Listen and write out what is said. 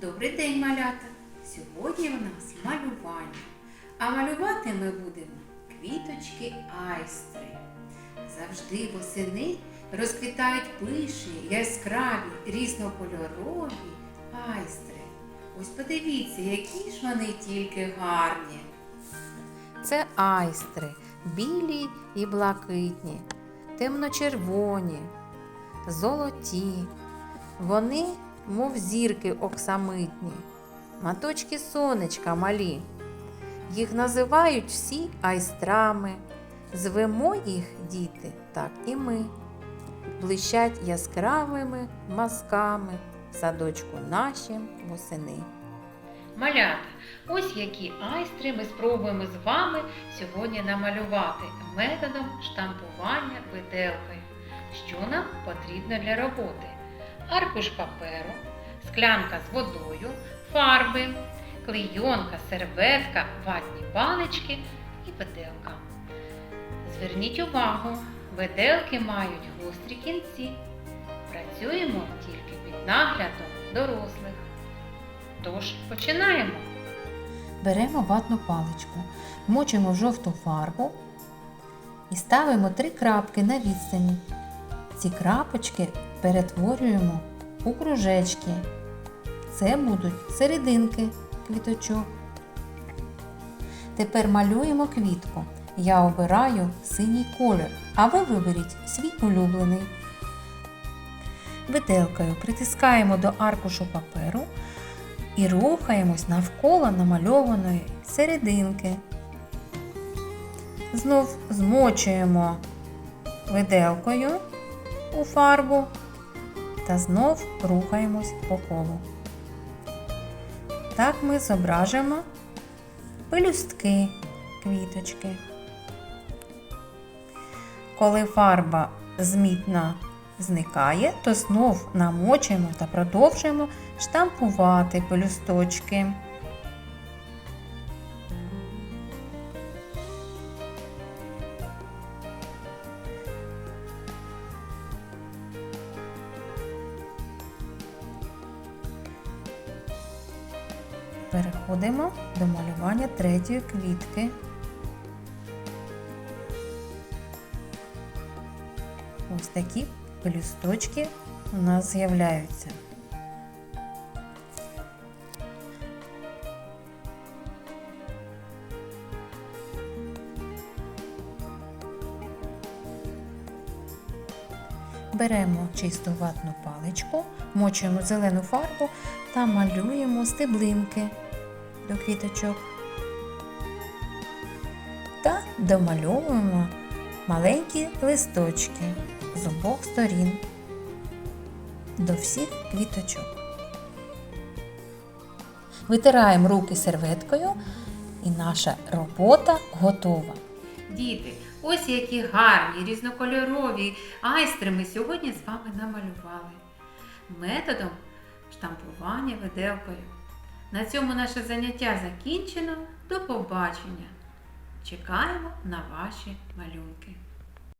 Добрий день, малята! Сьогодні в нас малювання. А малювати ми будемо квіточки айстри. Завжди восени розквітають пишні, яскраві, різнокольорові айстри. Ось подивіться, які ж вони тільки гарні. Це айстри, білі і блакитні, темно-червоні, золоті. Вони, мов зірки оксамитні, маточки сонечка малі. Їх називають всі айстрами. Звемо їх, діти, так і ми. Блищать яскравими мазками садочку нашим восени. Малята, ось які айстри ми спробуємо з вами сьогодні намалювати методом штампування виделкою. Що нам потрібно для роботи? Аркуш паперу, склянка з водою, фарби, клейонка, серветка, ватні палички і виделка. Зверніть увагу, виделки мають гострі кінці. Працюємо тільки під наглядом дорослих. Тож починаємо. Беремо ватну паличку, мочимо в жовту фарбу і ставимо три крапки на відстані. Ці крапочки перетворюємо у кружечки. Це будуть серединки квіточок. Тепер малюємо квітку. Я обираю синій колір, а ви виберіть свій улюблений. Виделкою притискаємо до аркушу паперу і рухаємось навколо намальованої серединки. Знов змочуємо виделкою у фарбу та знов рухаємось по колу. Так ми зображимо пелюстки квіточки. Коли фарба змітна зникає, то знов намочуємо та продовжуємо штампувати пелюсточки. Переходимо до малювання третьої квітки. Ось такі пелюсточки у нас з'являються. Беремо чисту ватну паличку, мочуємо зелену фарбу та малюємо стеблинки до квіточок. Та домальовуємо маленькі листочки з обох сторін до всіх квіточок. Витираємо руки серветкою і наша робота готова. Діти, ось які гарні, різнокольорові айстри ми сьогодні з вами намалювали. Методом штампування виделкою. На цьому наше заняття закінчено. До побачення! Чекаємо на ваші малюнки.